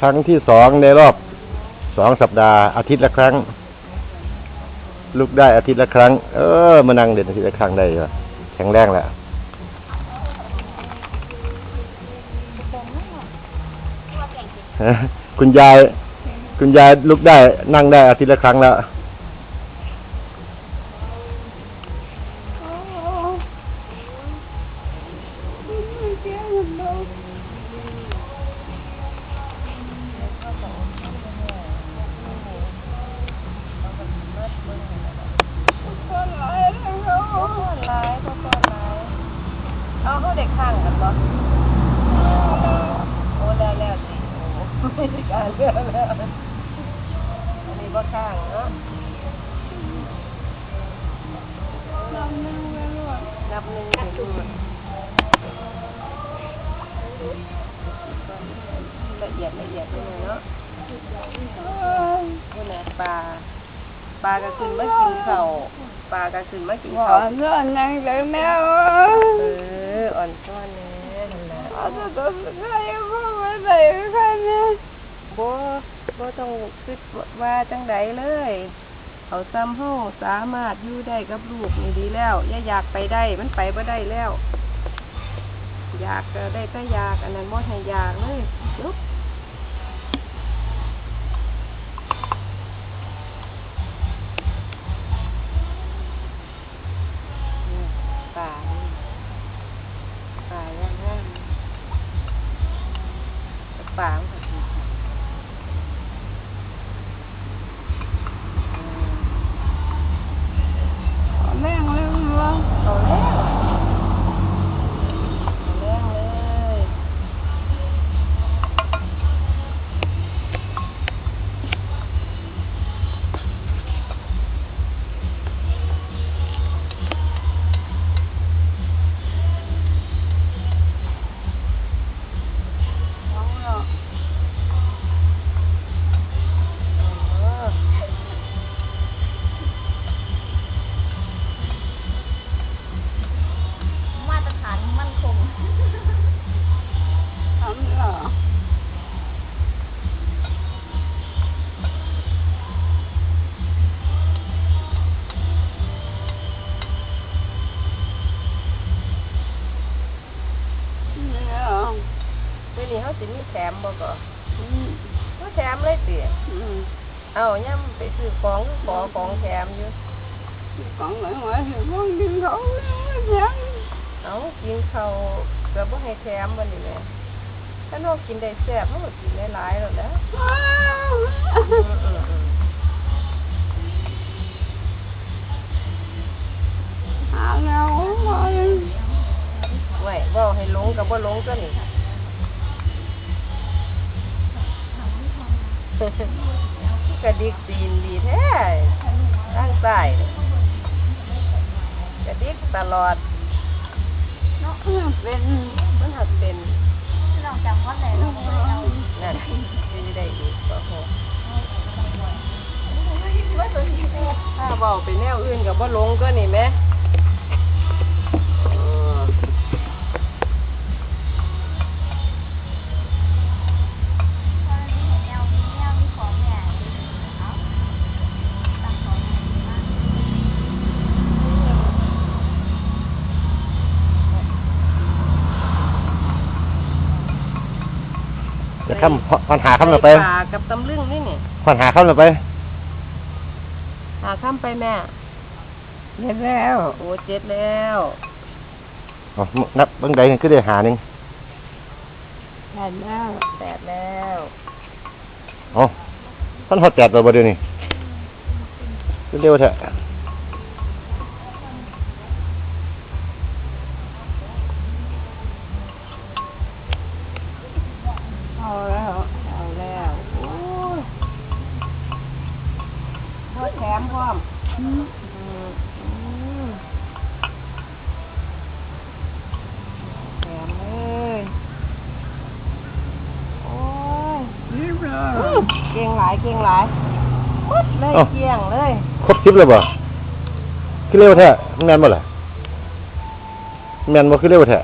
ครั้งที่สองในรอบสองสัปดาห์อาทิตย์ละครั้ง ลุกได้อาทิตย์ละครั้ง เออ มานั่งเด่นอาทิตย์ละครั้งได้เหรอแข็งแรงแล้วคุณยาย คุณยายลุกได้ นั่งได้อาทิตย์ละครั้งแล้ว เอาเขาเด็กข้างกันปะโอ้แล้วแล้วสิโอ้ไม่ได้การเรื่องแล้วอันนี้ว่าข้างเนาะนับหนึ่งถึงละเอียดละเอียดเลยเนาะนี่นะปลาปลาก็ขึ้นมากินข้าวปลาก็ขึ้นมากินข้าว Bỏ ra nhanh lấy mèo เออ อ่อนซ้อนแน่นั่นแหละ Ở đây tôi sẽ thấy không có thể khai nè บ่บ่ต้องคิดว่าจังใดเลยเขาซ้ำเฮาสามารถอยู่ได้กับลูกนี่ดีแล้ว อย่าอยากไปได้มันไปบ่ได้แล้ว อยากก็ได้ก็อยากอันนั้นบ่ให้อยากเลยลุกเนี่ยป่านี่ป่าย่างงาม ป่า สิมีแถมบ่ก็ Ừ. เขาแถมเลยติ Ừ. เอาย่ำไปซื้อของขอของแถมอยู่ Còn lại ngoài thì con đi khẩu nhắn เอากินข้าวก็บ่ให้แถมวันนี้แหละถ้าน้องกินได้แซ่บมันก็กินได้หลายแล้วแหล้วอืมอืมอืม Hạ nhau uống thôi ไว้เว้าให้หลงกับบ่หลงตัวนี้ กระดิกตีนดีแท้ข้างซ้ายกระดิกตลอด Nó bên มันหักเป็นเราจำว่าอะไรเราไม่ได้เอานั่นสิได้อีกบ่โหว่าตัวนี้เป็นถ้าเว้าไปแนวอื่นก็บ่หลงก็นี่แหม จะคำพันหาคำเราไปปลากับตำลึงนี่นี่พันหาคำเราไปหาคำไปแม่ Để leo โอ้เจ็ดแล้วเอานับเบื้องใดก็ได้หาหนึ่ง Để leo แปดแล้วอ๋อพันหอดแปดตัวบ่เดี๋ยวนี้เร็วๆเถอะ พ่อแถมพร้อม Ừ. อืมอืมแถมเลยโอ้ย Biết อื้อ rồi เก่งหลายเก่งหลายปึ๊ดเลยเกี่ยงเลยครบสิบเลยบ่คือเร็วแท้แมนบ่ล่ะแมนบ่คือเร็วแท้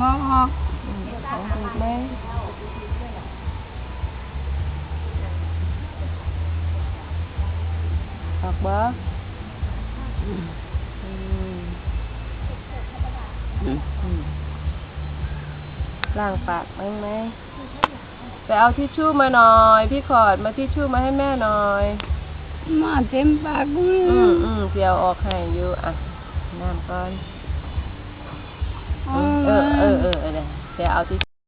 งอกออกเขาดูแม่ออกบ่ล้างปากบ้างไหมไปเอาทิชชู่มาหน่อย พี่ขอดมาทิชชู่มาให้แม่หน่อยมาเต็มปากอืมอืมเดี๋ยวออกให้อยู่อะน้ำก่อน เออเออเออเออเดี๋ยวเอาที่